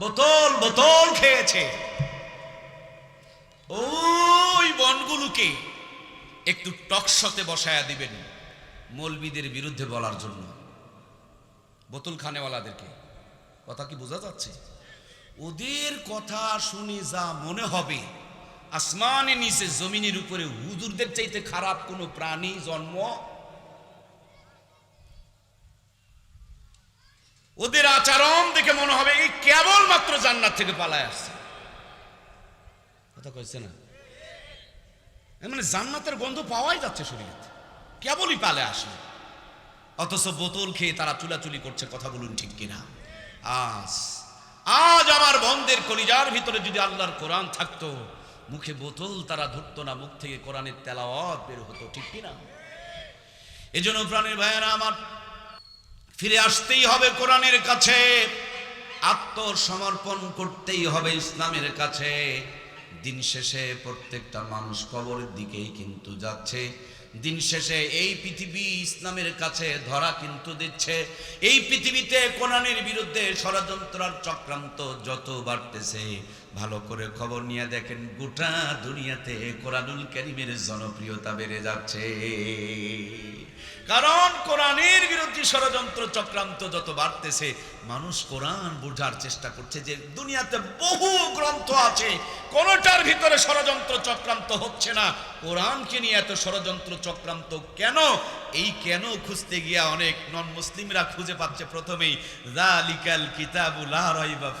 বোতল বোতল খেয়েছে। ওই বনগুলোকে একটু টকশতে বসায়া দিবেন মৌলবিদের বিরুদ্ধে বলার জন্য। বোতল খানেওয়ালাদেরকে কথা কি বোঝা যাচ্ছে? ওদের কথা শুনে যা মনে হবে, আসমানে নিচে জমিনের উপরে হুজুরদের চাইতে খারাপ কোনো প্রাণী জন্ম ওদের আচরণ দেখে মনে হবে এই কেবল মাত্র জান্নাত থেকে পালায় আসছে। কথা কইছে না? মানে জান্নাতের গন্ধ পাওয়াই যাচ্ছে শরীরে কেবলই পালে আসে। অথচ বোতল খেয়ে তারা চুলাচুলি করছে কথা বলুন ঠিক কিনা? আজ আজ আমার বন্ধের কলিজার ভিতরে যদি আল্লাহর কোরআন থাকতো, মুখে বোতল তারা ধরতো না, মুখ থেকে কোরআনের তেলাওয়াত বের হতো ঠিক কিনা? এজন্য প্রাণের ভাইয়েরা, আমার ফিরে আসতেই হবে কোরআনের কাছে। আত্মসমর্পণ করতেই হবে ইসলামের কাছে। দিন শেষে প্রত্যেকটা মানুষ কবরের দিকেই কিন্তু যাচ্ছে। দিন শেষে এই পৃথিবী ইসলামের কাছে ধরা কিন্তু দিচ্ছে। এই পৃথিবীতে কোরআনের বিরুদ্ধে ষড়যন্ত্র আর চক্রান্ত যত বাড়তেছে। ভালো করে খবর নিয়ে দেখেন, গোটা দুনিয়াতে কোরআনুল করিমের জনপ্রিয়তা বেড়ে যাচ্ছে। কারণ কোরআনের বিরুদ্ধে ষড়যন্ত্র, চক্রান্ত যত বাড়তেছে মানুষ কোরআন বোঝার চেষ্টা করছে যে দুনিয়াতে বহু গ্রন্থ আছে, কোনোটার ভিতরে ষড়যন্ত্র চক্রান্ত হচ্ছে না। কোরআনকে নিয়ে এত ষড়যন্ত্র চক্রান্ত কেন? এই কেন খুঁজতে গিয়া অনেক নন মুসলিমরা খুঁজে পাচ্ছে? প্রথমেই জালিকাল কিতাবুল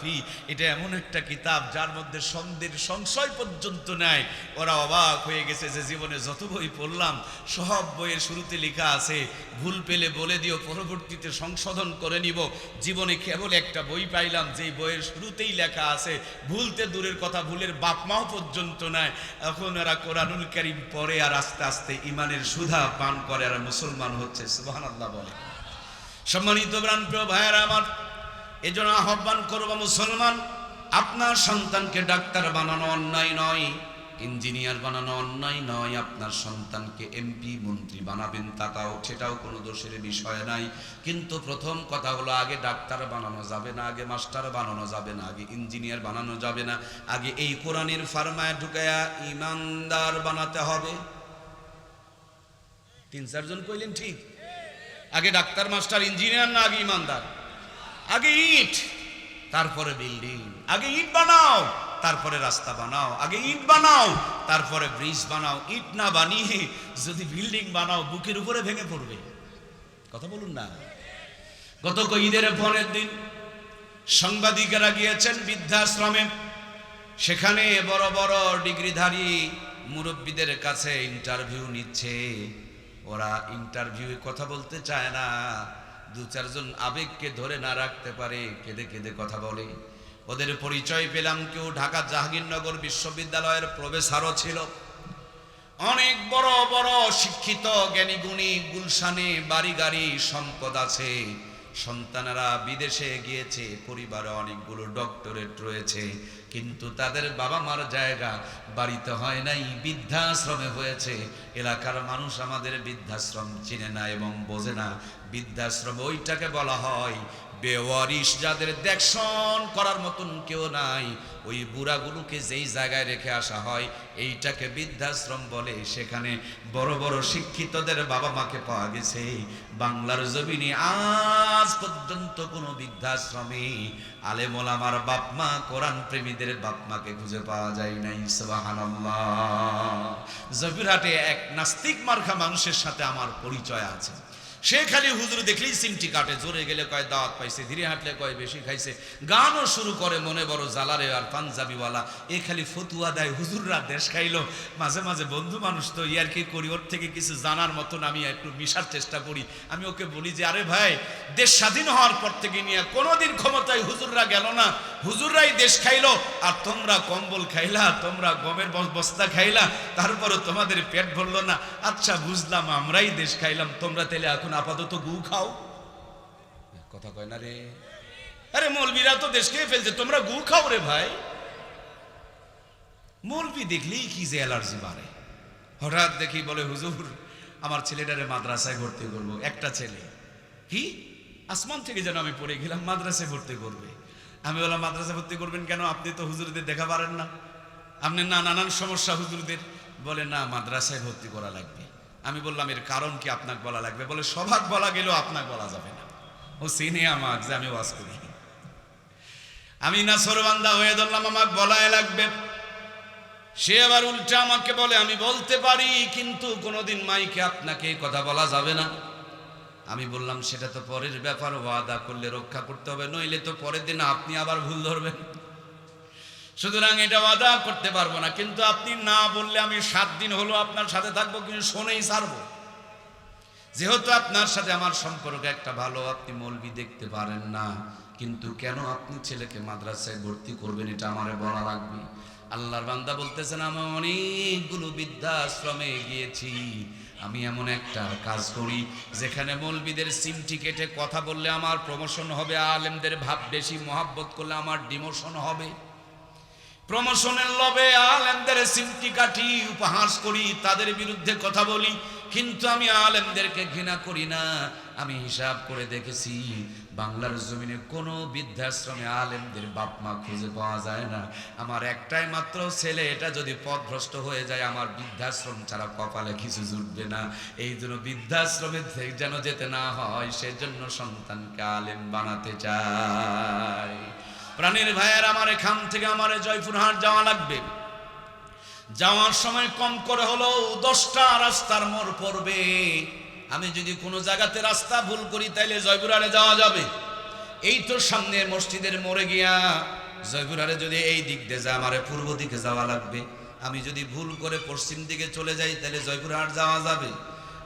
ফি। এটা এমন একটা কিতাব যার মধ্যে সন্দেহের সংশয় পর্যন্ত নাই। ওরা অবাক হয়ে গেছে যে জীবনে যত বই পড়লাম, সব বইয়ের শুরুতে লেখা আছে, ভুল পেলে বলে দিও, পরবর্তীতে সংশোধন করে নিব। জীবনে কেবল একটা বই পাইলাম, যেই বইয়ের শুরুতেই লেখা আছে, ভুলতে দূরের কথা, ভুলের বাপমাও পর্যন্ত নাই। এখন ওরা কোরআনুল করিম পড়ে আর আস্তে আস্তে ইমানের সুধা পান করে আর মুসলমান হচ্ছে সুবাহান আল্লাহ বলে। সম্মানিত প্রাণ প্রিয় ভাইয়েরা আমার, এজন্য আহ্বান করব মুসলমান, আপনার সন্তানকে ডাক্তার বানানো অন্যায় নয়, ইঞ্জিনিয়ার বানানো অন্যায় নয়, আপনার সন্তানকে এমপি, মন্ত্রী বানাবেন তাটাও সেটাও কোনো দোষের বিষয় নাই। কিন্তু প্রথম কথা হলো, আগে ডাক্তার বানানো যাবে না, আগে মাস্টার বানানো যাবে না, আগে ইঞ্জিনিয়ার বানানো যাবে না, আগে এই কোরআনের ফার্মায় ঢুকায়া ইমানদার বানাতে হবে। তিন চারজন কইলেন, ঠিক। আগে ডাক্তার, মাস্টার, ইঞ্জিনিয়ার না আগে ইমানদার? আগে ইট, তারপরে বিল্ডিং। আগে ইট বানাও, তারপরে রাস্তা বানাও। আগে ইট বানাও, তারপরে ব্রিজ বানাও। ইট না বানিয়ে যদি বিল্ডিং বানাও, বুকের উপরে ভেঙে পড়বে। কথা বলুন না। গত ঈদের পরের দিন সাংবাদিকেরা গিয়েছেন বৃদ্ধাশ্রমে। সেখানে বড় বড় ডিগ্রিধারী মুরব্বীদের কাছে ইন্টারভিউ নিচ্ছে। ওরা ইন্টারভিউ কথা বলতে চায় না। দু চারজন আবেগকে ধরে না রাখতে পারে, কেঁদে কেঁদে কথা বলে। ওদের পরিচয় পেলাম কেউ ঢাকা জাহাঙ্গীরনগর বিশ্ববিদ্যালয়ের প্রবেশারও ছিল। অনেক বড় বড় শিক্ষিত জ্ঞানী গুণী গুলশানে বাড়ি গাড়ি সম্পদ আছে। সন্তানেরা বিদেশে গিয়েছে, পরিবারে অনেকগুলো ডক্টরেট রয়েছে, কিন্তু তাদের বাবা মার জায়গা বাড়িতে হয় নাই, বৃদ্ধাশ্রমে হয়েছে। এলাকার মানুষ আমাদের বৃদ্ধাশ্রম চিনে না এবং বোঝে না। বৃদ্ধাশ্রম ওইটাকে বলা হয় বেওয়ারিশ যাদের দেখশন করার মতন কেউ নাই, ওই বুড়াগুলোকে যেই জায়গায় রেখে আসা হয়, এইটাকে বৃদ্ধাশ্রম বলে। সেখানে বড় বড় শিক্ষিতদের বাবা মাকে পাওয়া গেছে। বাংলার জমিনে আজ পর্যন্ত কোনো বৃদ্ধাশ্রমে আলেমোল আমার বাপমা কোরআন প্রেমীদের বাপমাকে খুঁজে পাওয়া যায় নাই, সুবহানাল্লাহ। জবিরহাটে এক নাস্তিক মার্খা মানুষের সাথে আমার পরিচয় আছে। সে খালি হুজুর দেখলেই সিমটি কাটে, জোরে গেলে কয় দাওয়াত পাইছে, ধীরে হাঁটলে কয় বেশি খাইছে। গানও শুরু করে মনে বড় জালারে আর পাঞ্জাবিওয়ালা। এ খালি ফতুয়া দেয়, হুজুররা দেশ খাইলো। মাঝে মাঝে বন্ধু মানুষ তো ইয়ার কি করি, ওর থেকে কিছু জানার মতন আমি একটু মিশার চেষ্টা করি। আমি ওকে বলি যে, আরে ভাই, দেশ স্বাধীন হওয়ার পর থেকে নিয়ে কোনোদিন ক্ষমতায় হুজুররা গেল না। হুজুররাই দেশ খাইলো, আর তোমরা কম্বল খাইলা, তোমরা গমের বস্তা খাইলা, তারপরও তোমাদের পেট ভরলো না। আচ্ছা বুঝলাম আমরাই দেশ খাইলাম, তোমরা তাহলে এখন আপাতত গু খাও। কথা কয় না রে। আরে মৌলবীরা তো দেশ খেয়ে ফেলছে, তোমরা গু খাও রে ভাই। মৌলবি দেখলেই কি যে অ্যালার্জি বাড়ে হঠাৎ দেখি বলে, হুজুর, আমার ছেলেটারে মাদ্রাসায় ভর্তি করব, একটা ছেলে। কি? আসমান থেকে যেন আমি পড়ে গেলাম, মাদ্রাসায় ভর্তি করবে। আমি বললাম মাদ্রাসা ভর্তি করবেন কেন? আপনি তো হুজুরদের দেখা পারেন না। আপনি না নানান সমস্যা হুজুরদের। বলে, না, মাদ্রাসায় ভর্তি করা লাগবে। আমি বললাম, এর কারণ কি আপনাকে বলা লাগবে? বলে সবাক বলা গেলেও আপনাকে বলা যাবে না। ও চিনে আমাকে যে আমি ওয়াজ করি। আমি না সরবান্দা হয়ে ধরলাম, আমাকে বলায় লাগবে। সে আবার উল্টা আমাকে বলে, আমি বলতে পারি, কিন্তু কোনোদিন মাইকে আপনাকে কথা বলা যাবে না। আমি বললাম, সেটা তো পরের ব্যাপার, ওয়াদা করলে রক্ষা করতে হবে, নইলে তো পরের দিন আপনি আবার ভুল ধরবেন। সুতরাং এটা ওয়াদা করতে পারব না। কিন্তু আপনি না বললে আমি সাত দিন হলো আপনার সাথে থাকব, কিন্তু শোনেই ছাড়বো। যেহেতু আপনার সাথে আমার সম্পর্ক একটা ভালো, আপনি মলবি দেখতে পারেন না। কিন্তু কেন আপনি ছেলেকে মাদ্রাসায় ভর্তি করবেন, এটা আমার বলা লাগবে। আল্লাহর বান্দা বলতেছেন, আমি অনেকগুলো বৃদ্ধাশ্রমে গিয়েছি। আমি এমন একটা কাজ করি যেখানে মৌলবিদের সিমটি কেটে কথা বললে আমার প্রমোশন হবে, আলেমদের ভাব বেশি, মহাব্বত করলে আমার ডিমোশন হবে। প্রমোশনের লবে আলেমদের সিমটি কাটি উপহাস করি, তাদের বিরুদ্ধে কথা বলি। কিন্তু আমি আলেমদেরকে ঘৃণা করি না। আমি হিসাব করে দেখেছি, বাংলার জমিনে কোনো বৃদ্ধাশ্রমে আলেমদের বাপ মা খুঁজে পাওয়া যায় না। আমার একটাই মাত্র ছেলে, এটা যদি পথভ্রষ্ট হয়ে যায়, আমার বৃদ্ধাশ্রম ছাড়া কপালে কিছু জুটবে না। এই জন্য বৃদ্ধাশ্রমে যেন যেতে না হয়, সেজন্য সন্তানকে আলেম বানাতে চাই। প্রাণীর ভাইয়ের আমার এখান থেকে আমার জয়পুরহাট যাওয়া লাগবে। যাওয়ার সময় কম করে হলেও দশটা রাস্তার মোড় পড়বে। আমি যদি কোনো জায়গাতে রাস্তা ভুল করি, তাইলে জয়পুরহাটে যাওয়া যাবে। এই তো সামনে মসজিদের মোড়ে গিয়া জয়পুরহাটে যদি এই দিক দিয়ে যা আমার পূর্ব দিকে যাওয়া লাগবে। আমি যদি ভুল করে পশ্চিম দিকে চলে যাই তাহলে জয়পুরহাট যাওয়া যাবে।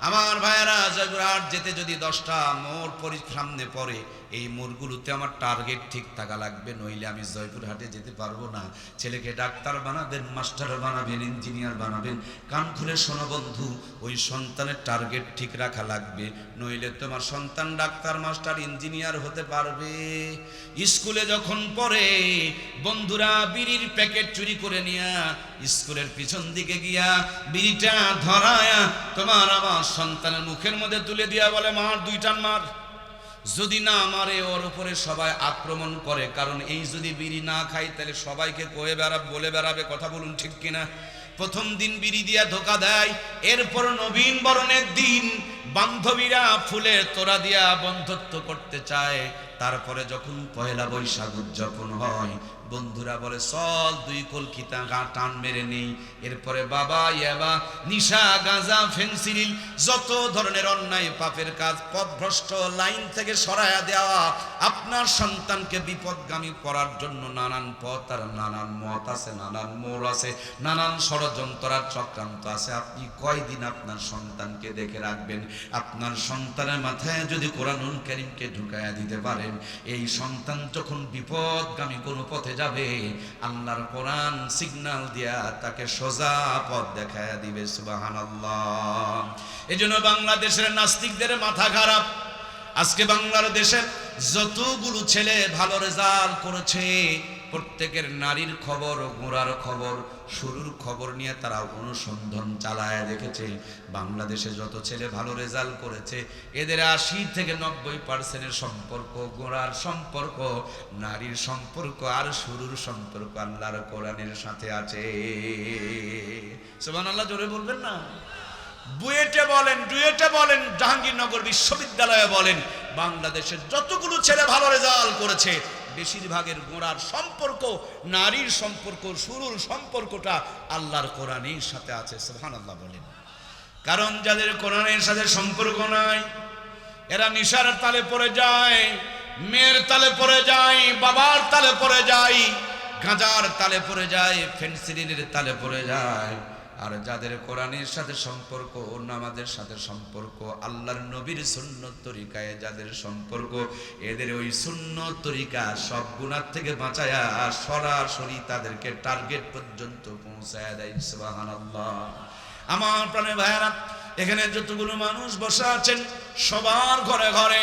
আমার ভাইয়েরা, জয়পুরহাট যেতে যদি দশটা মোড় সামনে পড়ে এই মোড়গুলোতে আমার টার্গেট ঠিক থাকা লাগবে, নইলে আমি জয়পুরহাটে যেতে পারব না। ছেলেকে ডাক্তার বানাবেন মাস্টার বানাবেন ইঞ্জিনিয়ার বানাবেন, কান খুলে শোনো বন্ধু, ওই সন্তানের টার্গেট ঠিক রাখা লাগবে। নইলে তোমার সন্তান ডাক্তার মাস্টার ইঞ্জিনিয়ার হতে পারবে। স্কুলে যখন পড়ে, বন্ধুরা বিড়ির প্যাকেট চুরি করে নিয়া স্কুলের পিছন দিকে গিয়া বিড়িটা ধরায়া তোমার আমার সন্তানের মুখের মধ্যে তুলে দিয়া বলে, মার দুইটান মার। যদি না আমারে ওর উপরে সবাই আক্রমণ করে। কারণ এই যদি বিড়ি না খাই তাহলে সবাইকে কয়ে বেড়াবে, বলে বেড়াবে, কথা বলুন ঠিক কিনা? প্রথম দিন বিড়ি দিয়া ধোকা দেয়, এরপর নবীন বরণের দিন বান্ধবীরা ফুলে তোরা দিয়া বন্ধুত্ব করতে চায়। তারপরে যখন পয়লা বৈশাখ উদযাপন হয় বন্ধুরা বলে, চল দুই কলকিতা গা টান মেরে নেই। এরপরে, বাবা, ইয়াবা, নিশা, গাঁজা ফেন্সিডিল যত ধরনের অন্যায় পাপের কাজ পথভ্রষ্ট লাইন থেকে সরায়া দেওয়া, আপনার সন্তানকে বিপদগামী করার জন্য নানান পথ, আর নানান মত আছে, নানান মোড় আছে, নানান ষড়যন্ত্র আর চক্রান্ত আছে। আপনি কয়দিন আপনার সন্তানকে দেখে রাখবেন? আপনার সন্তানের মাথায় যদি কোরআনুল করিমকে ঢুকায়া দিতে পারেন, এই সন্তান যখন বিপদগামী কোনো পথে যাবে। আল্লাহর কোরআন সিগনাল দিয়া তাকে সোজা পথ দেখায় দিবে, সুবহানাল্লাহ। এই জন্য বাংলাদেশের নাস্তিকদের মাথা খারাপ। আজকে বাংলাদেশের যতগুলো ছেলে ভালো রেজাল্ট করেছে প্রত্যেকের নারীর খবর ও গোড়ার খবর, শুরুর খবর নিয়ে তারা অনুসন্ধান চালায় দেখেছে। বাংলাদেশে যত ছেলে ভালো রেজাল্ট করেছে, এদের আশি থেকে নব্বই পার্সেন্টের সম্পর্ক, গোড়ার সম্পর্ক, নারীর সম্পর্ক আর শুরুর সম্পর্ক আল্লাহর কোরআনের সাথে আছে। সোমান আল্লাহ জোরে বলবেন না? বুয়েটে বলেন, ডুয়েটে বলেন, জাহাঙ্গীরনগর বিশ্ববিদ্যালয়ে বলেন বাংলাদেশের যতগুলো ছেলে ভালো রেজাল্ট করেছে বেশিরভাগের গোড়ার সম্পর্ক, নারীর সম্পর্ক, শুরুর সম্পর্কটা আল্লাহর কোরআনের সাথে আছে সুবহান আল্লাহ বলেন। কারণ যাদের কোরআনের সাথে সম্পর্ক নাই, এরা নিশার তালে পড়ে যায়, মেয়ের তালে পড়ে যায়, বাবার তালে পড়ে যায়, গাঁজার তালে পড়ে যায় ফেন্সিলিনের তালে পড়ে যায়। আর যাদের কোরআনের সাথে সম্পর্ক নামাজের সাথে সম্পর্ক, আল্লাহর নবীর সুন্নত তরিকায় যাদের সম্পর্ক, এদের ওই সুন্নত তরিকা সব গুণার থেকে বাঁচায়া আর সরাসরি তাদেরকে টার্গেট পর্যন্ত পৌঁছায় দেয়, সুবহানাল্লাহ। আমার প্রাণে ভাইয়ারা, এখানে যতগুলো মানুষ বসে আছেন, সবার ঘরে ঘরে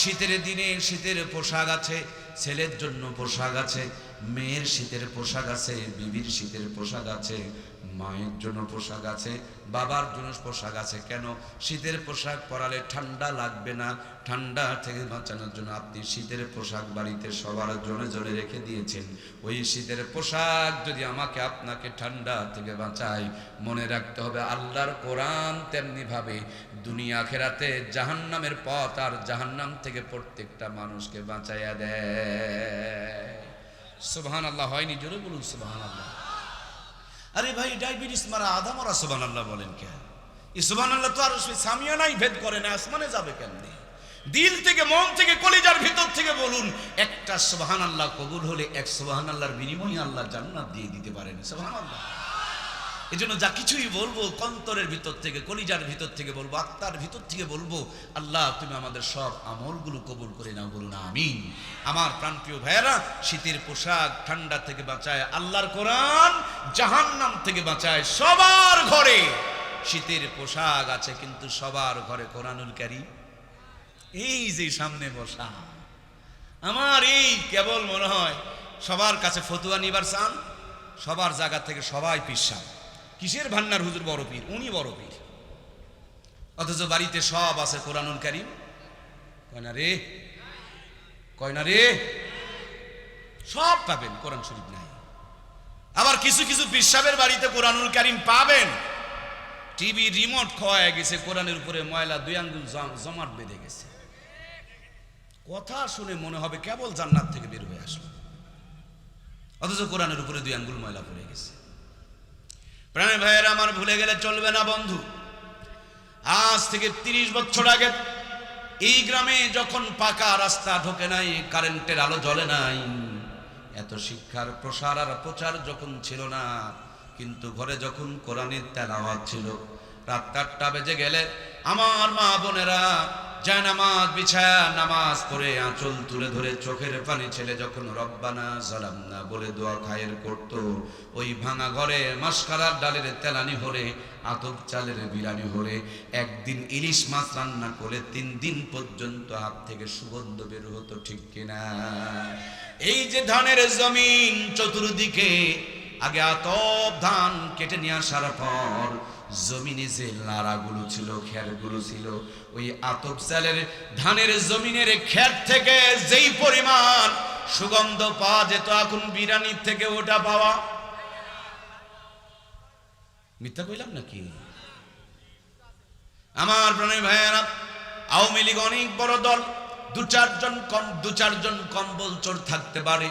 শীতের দিনে শীতের পোশাক আছে, ছেলের জন্য পোশাক আছে মেয়ের শীতের পোশাক আছে, বিবির শীতের পোশাক আছে, মায়ের জন্য পোশাক আছে, বাবার জন্য পোশাক আছে। কেন? শীতের পোশাক পরালে ঠান্ডা লাগবে না। ঠান্ডা থেকে বাঁচানোর জন্য আপনি শীতের পোশাক বাড়িতে সবার জনে জনে রেখে দিয়েছেন। ওই শীতের পোশাক যদি আমাকে আপনাকে ঠান্ডা থেকে বাঁচায়, মনে রাখতে হবে আল্লাহর কোরআন তেমনি ভাবে দুনিয়া খেরাতে জাহান্নামের পথ আর জাহান্নাম থেকে প্রত্যেকটা মানুষকে বাঁচাইয়া দেয়। সুবহান আল্লাহ হয়নি, জোরে বলুন সুবহান আল্লাহ আরে ভাই, ডায়াবেটিস মারা আধা মারা সুবহান আল্লাহ বলেন কেন? এই সুবহান আল্লাহ তো আর সামিয়া নাই, ভেদ করে না, আসমানে যাবে কেন দিল থেকে, মন থেকে, কলিজার ভিতর থেকে বলুন, একটা সুবহান আল্লাহ কবুল হলে এক সুবহান আল্লাহর বিনিময়ে আল্লাহ জান্নাত দিয়ে দিতে পারেন সুবহান আল্লাহ এই জন্য যা কিছুই বলব, কন্তরের ভিতর থেকে, কলিজার ভিতর থেকে বলব, আত্মার ভিতর থেকে বলব, আল্লাহ, তুমি আমাদের সব আমলগুলো কবুল করে নাও বলুন, আমিন। আমার প্রাণপ্রিয় ভাইয়েরা, শীতের পোশাক ঠান্ডা থেকে বাঁচায় আল্লাহর কোরআন, জাহান্নাম থেকে বাঁচায় সবার ঘরে। শীতের পোশাক আছে কিন্তু সবার ঘরে কোরআনুল কারি এই যে সামনে বসা, আমার এই কেবল মনে হয়, সবার কাছে ফতুয়া নিবার চান, সবার জায়গা থেকে সবাই পিসাব কিসের ভান্নার হুজুর বড় পীর? উনি বড় পীর। অথচ বাড়িতে সব আছে কোরআনুল কারিম। কয় না রে? কয় না রে? সব পাবেন, কোরআন শরীফ নাই। আবার কিছু কিছু পিসাবের বাড়িতে কোরআনুল কারিম পাবেন। টিভি রিমোট খোয়া গেছে, কোরআনের উপরে ময়লা দুই আঙ্গুল জম- জমাট বেঁধে গেছে। কথা শুনে মনে হবে কেবল জান্নাত থেকে বের হয়ে আসলো। অথচ কোরআনের উপরে দুই আঙ্গুল ময়লা পড়ে গেছে। প্রাণের ভাইয়ের, আমার ভুলে গেলে চলবে না বন্ধু। আজ থেকে তিরিশ বছর আগে এই গ্রামে যখন পাকা রাস্তা ঢোকে নাই, কারেন্টের আলো জ্বলে নাই, এত শিক্ষার প্রসার আর প্রচার যখন ছিল না, কিন্তু ঘরে যখন কোরআনের তেলাওয়াত ছিল, রাত আটটা বেজে গেলে আমার মা বোনেরা যায় নামাজ, বিছায়া, নামাজ পড়ে আঁচল তুলে ধরে চোখের পানি ছেলে যখন রব্বানা জালামনা বলে দোয়া খায়ের করত, ওই ভাঙা ঘরে মাসকালার ডালের তেলানি হলে, আতপ চালের বিরানি হলে, একদিন ইলিশ মাছ রান্না করে তিন দিন পর্যন্ত হাত থেকে সুগন্ধ বের হতো ঠিক কিনা। এই যে ধানের জমিন চতুর্দিকে, আগে আতপ ধান কেটে নিয়ে আসার পর জমিনে যে লাড়াগুলো ছিল খেরগুলো ছিল, ওই আতপ চালের ধানের জমিনের খের থেকে যেই পরিমাণ সুগন্ধ পাওয়া যেত, এখন বিরানির থেকে ওটা পাওয়া। মিথ্যা কইলাম নাকি? আমার প্রাণের ভাইয়েরা, আওয়ামী লীগ অনেক বড় দল, দু চারজন কম, দু চারজন কম্বল চোর থাকতে পারে।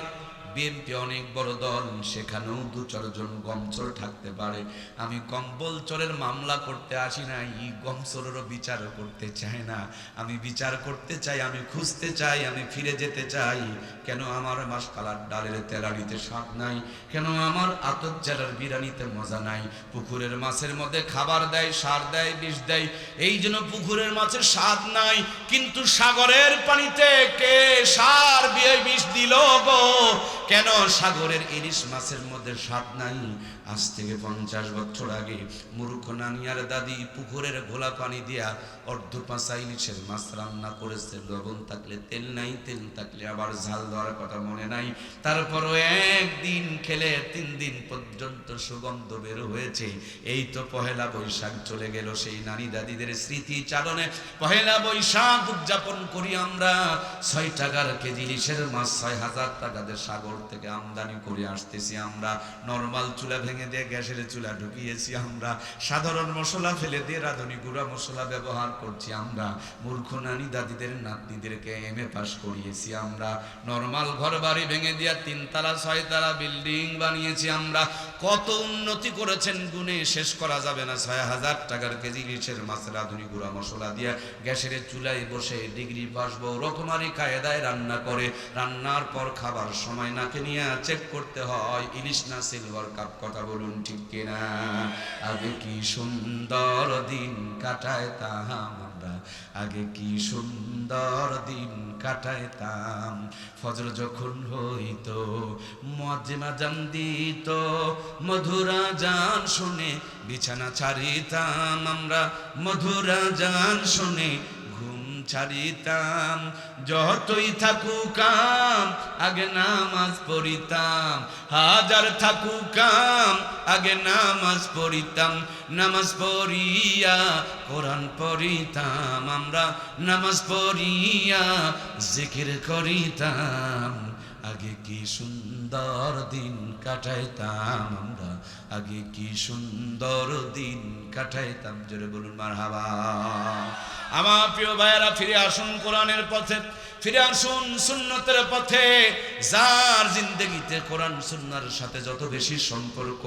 বিএনপি অনেক বড় দল, সেখানেও দু চারজন গমচোর থাকতে পারে। আমি কম্বল চোরের মামলা করতে আসি না এই গমচোরেরও বিচার করতে চাই না। আমি বিচার করতে চাই, আমি খুঁজতে চাই, আমি ফিরে যেতে চাই। কেন আমার মাস কালার ডালের তেলাড়িতে স্বাদ নাই? কেন আমার আতর জেলার বিরানিতে মজা নাই? পুকুরের মাছের মধ্যে খাবার দেয়, সার দেয়, বিষ দেয়। এই জন্য পুকুরের মাছের স্বাদ নাই, কিন্তু সাগরের পানিতে কে সার বিষ দিল গো? কেন সাগরের ইলিশ মাছের মধ্যে স্বাদ নাই? আজ থেকে পঞ্চাশ বছর আগে মূর্খ নানিয়ার দাদি পুকুরের ঘোলা পানি দিয়া অর্ধ পাঁচা ইলিশের মাছ রান্না করেছে। লবণ থাকলে তেল নাই, তেল থাকলে আবার ঝাল দেওয়ার কথা মনে নাই। তারপরও একদিন খেলে তিন দিন পর্যন্ত সুগন্ধ বের হয়েছে। এই তো পহেলা বৈশাখ চলে গেল সেই নানি দাদিদের স্মৃতি চারণে পহেলা বৈশাখ উদযাপন করি আমরা। ছয় টাকার কেজি ইলিশের মাছ, ছয় হাজার টাকাদের সাগর থেকে আমদানি করে আসতেছি আমরা। নর্মাল চুলা ভেঙে দিয়ে গ্যাসের চুলা ঢুকিয়েছি আমরা। সাধারণ মশলা ফেলে দিয়ে রাঁধুনি, গুঁড়া মশলা ব্যবহার করছি আমরা। মূর্খ নানি দাদিদের নাতনিদেরকে এম এ পাস করিয়েছি আমরা। নর্মাল ঘর বাড়ি ভেঙে দিয়া তিনতলা, ছয়তলা বিল্ডিং বানিয়েছি আমরা। কত উন্নতি করেছেন গুণে শেষ করা যাবে না। ছয় হাজার টাকার কেজি ইলিশের মাছ, রাঁধুনি, গুঁড়া মশলা দিয়া গ্যাসের চুলায় বসে ডিগ্রি পাস রকমারি কায়দায় রান্না করে। রান্নার পর খাবার সময় নাকে নিয়ে চেক করতে হয়, ইলিশ না সিলভার কাপ কথা বলুন, ঠিক কিনা? আগে কি সুন্দর দিন কাটায় তাহাম আমরা? আগে কি সুন্দর দিন কাটাইতাম? ফজর যখন হইতো মজিমা জান দিত, মধুরা জান শুনে বিছানা ছাড়িতাম আমরা। মধুরা জান শুনে ছাড়িতাম, যতই থাকুকাম, আগে নামাজ পড়িতাম। হাজার থাকুকাম, আগে নামাজ পড়িতাম। নামাজ পড়িয়া কোরআন পড়িতাম, আমরা নামাজ পড়িয়া জিকির করিতাম। আগে কি সুন্দর দিন কাটাইতাম আমরা? আগে কি সুন্দর দিন কাটাইতাম? জোরে বলুন মার হাবা আমার প্রিয় ভাইয়েরা, ফিরে আসুন কোরআনের পথে। ফিরে আসুন সুন্নতের পথে। যার জিন্দগিতে কোরআন সুন্নার সাথে যত বেশি সম্পর্ক,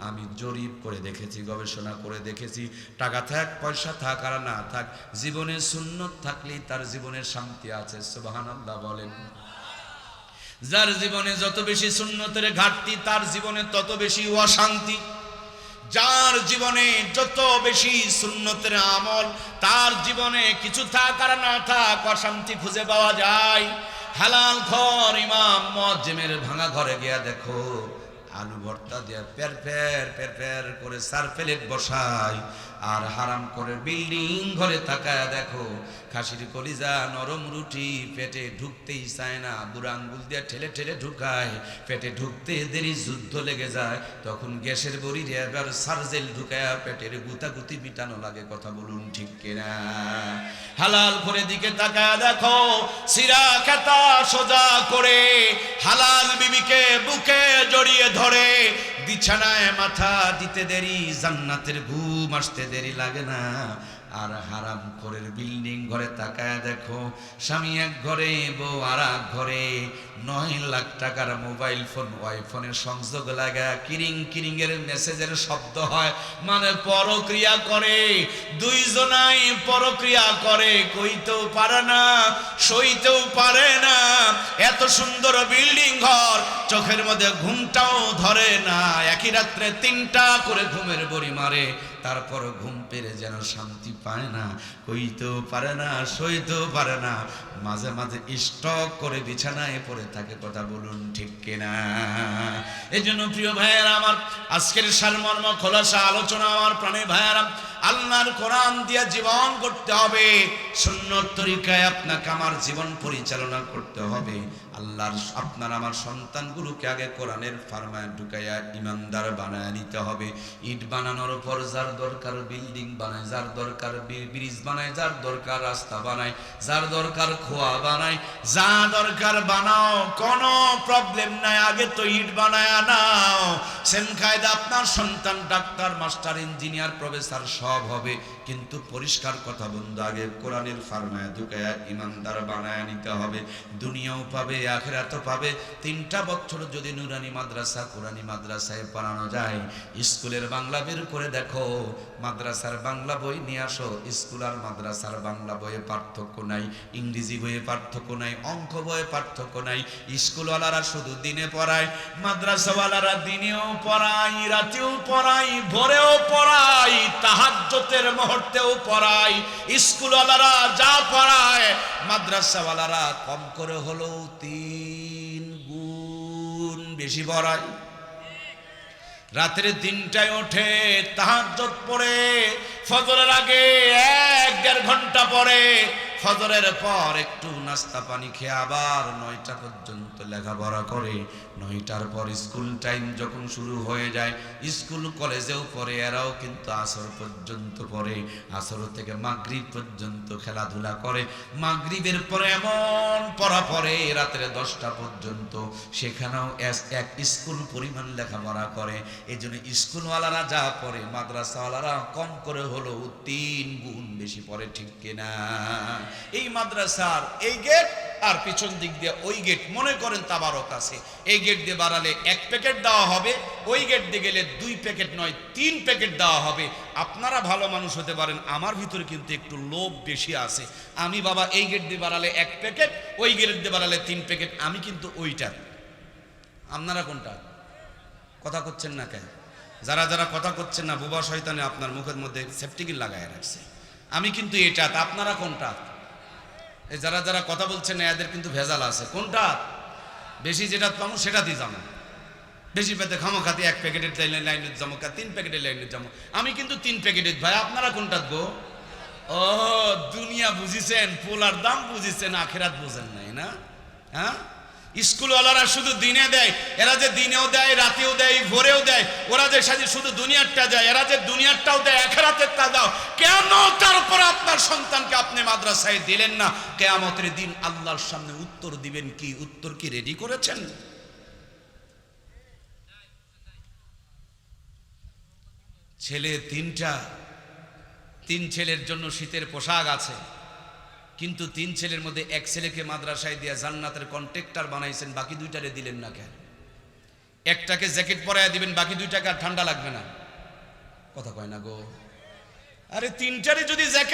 আমি জরিপ করে দেখেছি, গবেষণা করে দেখেছি। টাকা থাক, পয়সা থাক, আর না থাক, জীবনে সুন্নত থাকলেই তার জীবনের শান্তি আছে। সুবহানাল্লাহ বলেন। যার জীবনে যত বেশি সুন্নতের ঘাটতি, তার জীবনে তত বেশি অশান্তি। যার জীবনে যত বেশি সুন্নতের আমল, তার জীবনে কিছু থাক আর না থাক, অশান্তি খুঁজে পাওয়া যায়। হালাল ঘর ইমাম মজ্জেমের ভাঙা ঘরে গিয়া দেখো, আলু ভর্তা দিয়া প্যার পের প্যার পের করে সার প্লেট বসাই আর হারাম করে বিল্ডিং ঘরে তাকায় দেখো, খাসির কলিজা নরম রুটি পেটে ঢুকতেই চায় না। বুড়া আঙ্গুল দিয়ে ঠেলে ঠেলে ঢুকায়, পেটে ঢুকতে দেরি যুদ্ধ লেগে যায়। তখন গ্যাসের বড়ি এবার সার্জেল ঢুকায় পেটের গুতাগুতি মিটানো লাগে, কথা বলুন ঠিক কিনা? হালাল করে দিকে তাকায় দেখো সিরা খেতা সোজা করে হালাল বিবিকে বুকে জড়িয়ে ধরে, বিছানায় মাথা দিতে দেরি জান্নাতের আসতে দেরি লাগে না। আর হারাম ঘরের বিল্ডিং ঘরে তাকায় দেখো, স্বামী এক ঘরে, বউ আর এক ঘরে। নয় লাখ টাকার মোবাইল ফোন, ওয়াই ফোনের সংযোগ লাগা। কিরিং কিরিং এর মেসেজের শব্দ হয় মানে পরক্রিয়া করে। দুইজনাই পরক্রিয়া করে, কইতেও পারে না, সইতেও পারে না। এত সুন্দর বিল্ডিং ঘর, চোখের মধ্যে ঘুমটাও ধরে না। একই রাত্রে তিনটা করে ঘুমের বড়ি মারে। তারপর ঘুম পেরে যেন শান্তি পায় না কইতেও পারে না সইতেও পারে না। মাঝে মাঝে স্টক করে বিছানায় পড়ে থাকে, কথা বলুন ঠিক কিনা? এই জন্য প্রিয় ভাইয়েরা আমার আজকের সারমর্ম, খোলাসা আলোচনা আমার প্রাণে ভাইয়েরা, আল্লাহর কোরআন দিয়া জীবন করতে হবে, সুন্নত তরিকায় আপনাকে আমার জীবন পরিচালনা করতে হবে। আল্লাহর, আপনার আমার সন্তানগুলোকে আগে কোরআনের ফার্মায় ঢুকাইয়া ইমানদার বানায় নিতে হবে। ইট বানানোর পর যার দরকার বিল্ডিং বানায়, যার দরকার ব্রিজ বানায়, যার দরকার রাস্তা বানায়, যার দরকার খোয়া বানায় যা দরকার বানাও, কোনো প্রবলেম নাই, আগে তো ইট বানায় নাও। সেম কায়দা, আপনার সন্তান, ডাক্তার, মাস্টার, ইঞ্জিনিয়ার, প্রফেসর, সব হবে। কিন্তু পরিষ্কার কথা বন্ধু, আগে কোরআনের ফার্মায় ঢুকায়া ইমানদার বানায় নিতে হবে। দুনিয়াও পাবে, আখেরাতও পাবে। তিনটা বছর যদি নুরানি মাদ্রাসা কোরআনি মাদ্রাসায় পড়ানো যায়, স্কুলের বাংলা বের করে দেখো। মাদ্রাসার বাংলা বই নিয়ে আসো, স্কুল আর মাদ্রাসার বাংলা বইয়ে পার্থক্য নাই। ইংরেজি বইয়ে পার্থক্য নাই, অঙ্ক বইয়ে পার্থক্য নাই, স্কুলওয়ালারা শুধু দিনে পড়ায়, মাদ্রাসাওয়ালারা দিনেও পড়াই রাতেও পড়াই ভোরেও পড়াই তাহাজ্জতের মুহূর্তেও পড়াই স্কুলওয়ালারা যা পড়ায়, মাদ্রাসাওয়ালারা কম করে হলেও তিন গুণ বেশি পড়ায়। রাত্রে তিনটায় ওঠে তাহাজ্জত পড়ে, ফজরের আগে এক দেড় ঘণ্টা পরে ফজরের পর একটু নাস্তা পানি খেয়ে আবার নয়টা পর্যন্ত লেখাপড়া করে, নয়টার পর স্কুল টাইম যখন শুরু হয়ে যায়, স্কুল কলেজেও পড়ে, এরাও কিন্তু আসর পর্যন্ত পড়ে, আসর থেকে মাগরিব পর্যন্ত খেলাধুলা করে। মাগরিবের পরে এমন পড়া পড়ে রাত্রে দশটা পর্যন্ত, সেখানেও এক স্কুল পরিমাণ লেখাপড়া করে। এই জন্য স্কুলওয়ালারা যা পড়ে, মাদ্রাসাওয়ালারা কম করে হলেও তিন গুণ বেশি পড়ে, ঠিক কিনা? এই মাদ্রাসার এই গেট আর পিছন দিক দিয়ে ওই গেট মনে করেন তাবারক আছে। এই গেট দিয়ে বাড়ালে এক প্যাকেট দেওয়া হবে, ওই গেট দিয়ে গেলে দুই প্যাকেট নয়, তিন প্যাকেট দেওয়া হবে। আপনারা ভালো মানুষ হতে পারেন, আমার ভিতরে কিন্তু একটু লোভ বেশি আছে। আমি বাবা এই গেট দিয়ে বাড়ালে এক প্যাকেট ওই গেট দিয়ে বাড়ালে তিন প্যাকেট আমি কিন্তু ওইটা। আপনারা কোনটা? কথা করছেন না কেন? যারা যারা কথা করছেন না, বুবা শয়তানে আপনার মুখের মধ্যে সেফটিকিল লাগায় রাখছে। আমি কিন্তু এটা আপনারা কোনটা? এই যারা যারা কথা বলছেন, এদের কিন্তু ভেজাল আছে। কোনটা? বেশি যেটা পাবো, সেটা দিয়ে যাব। বেশি পেতে খামো খাতে এক প্যাকেটের লাইনের যাব তিন প্যাকেটের লাইনের যাব। আমি কিন্তু তিন প্যাকেটের ভাই, আপনারা কোনটা গো ও, দুনিয়া বুঝিছেন, পোলার দাম বুঝিছেন, আখেরাত বুঝেন নাই, না? হ্যাঁ? স্কুলওয়ালারা শুধু দিনে দেয়, এরা যে দিনেও দেয়, রাতেও দেয়, ভোরেও দেয়, ওরা যে সাথে শুধু দুনিয়ারটা দেয়, এরা যে দুনিয়ারটাও দেয়, আখেরাতেরটা দাও, কেন তারপর আপনার সন্তানকে আপনি মাদ্রাসায় দিলেন না? কেয়ামতের দিন আল্লাহর সামনে উত্তর দিবেন কি? উত্তর কি রেডি করেছেন? ছেলে তিনটা, তিন ছেলের জন্য শীতের পোশাক আছে। কিন্তু তিন ছেলের মধ্যে এক ছেলেকে মাদ্রাসায় দিয়ে জান্নাতের কন্ট্রাক্টর বানাইছেন, বাকি দুইটারে দিলেন না কেন? একটাকে জ্যাকেট পরাইয়া দিবেন, বাকি দুইটাকে আর ঠান্ডা লাগবে না। কথা কয় না গো? আরে তিনটারে যদি জ্যাকেট